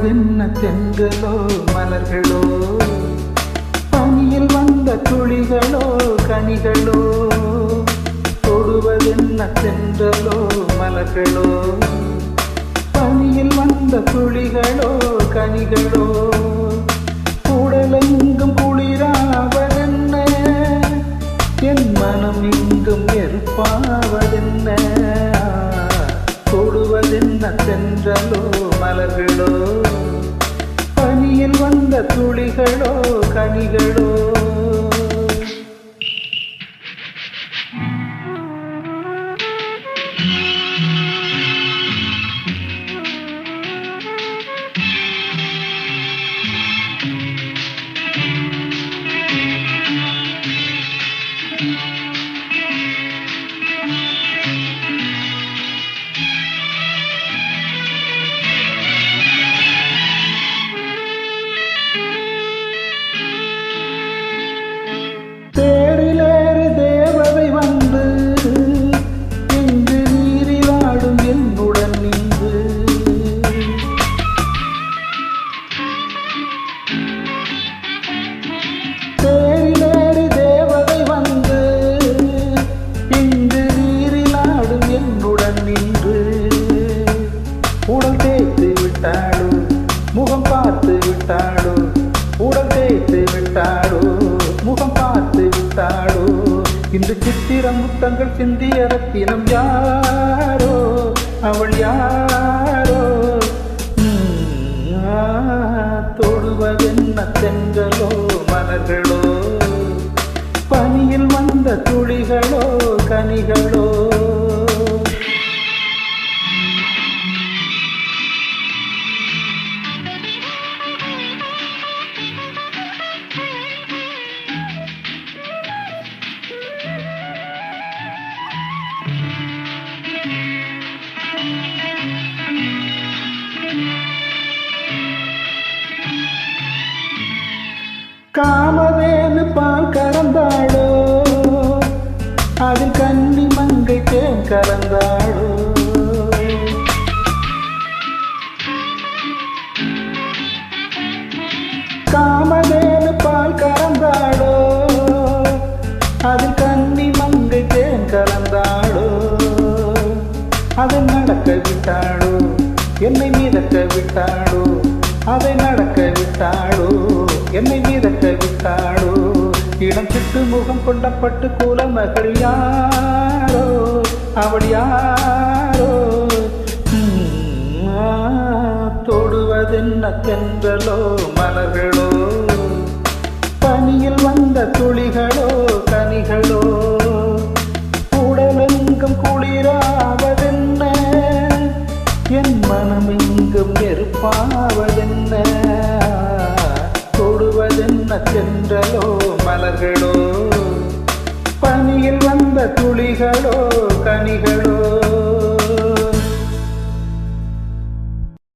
தொடுவதென்ன தென்றலோ மலர்களோ? பனியில் வந்த துளிகளோ கனிகளோ? தொடுவதென்ன தென்றலோ மலர்களோ? பனியில் வந்த துளிகளோ கனிகளோ? உடலெங்கும் குளிராவதென்ன? என் மனம் இங்கும் எருப்பாவதென்ன தொடுவதென்ன தென்றலோ பனியில் வந்த துளிகளோ விட்டாடோ முகம் பார்த்து விட்டாடோ உடல் தேய்த்து விட்டாடோ முகம் பார்த்து விட்டாடோ இன்று சித்திர முத்தங்கள் சிந்திய ரத்தினம் யாரோ? அவள் யாரோ? தொடுவதென்ன தென்களோ மலர்களோ? பனியில் வந்த துளிகளோ கனிகளோ? காமதேனு பால் கறந்தாளோ? அதில் கன்னி மங்கை தேன் கலந்தாளோ? காமதேனு பால் கறந்தாளோ? அதில் கன்னி மங்கை தேன் கலந்தாளோ? அதை நடக்க விட்டாளோ? என்னை மிதக்க விட்டாளோ? அதை நடக்க விட்டாளோ? என்னை மிதக்க விட்டாளோ? இடம் சிட்டு முகம் கொண்டப்பட்டு கூல மகள் யாரோ? அவள் யாரோ? தொடுவதென்ன தென்றலோ மலர்களோ? பனியில் வந்த துளிகளோ? கனிகளோ? ஆவதென்ன தொடுவதென்ன சென்றலோ மலர்களோ? பனியில் வந்த துளிகளோ கனிகளோ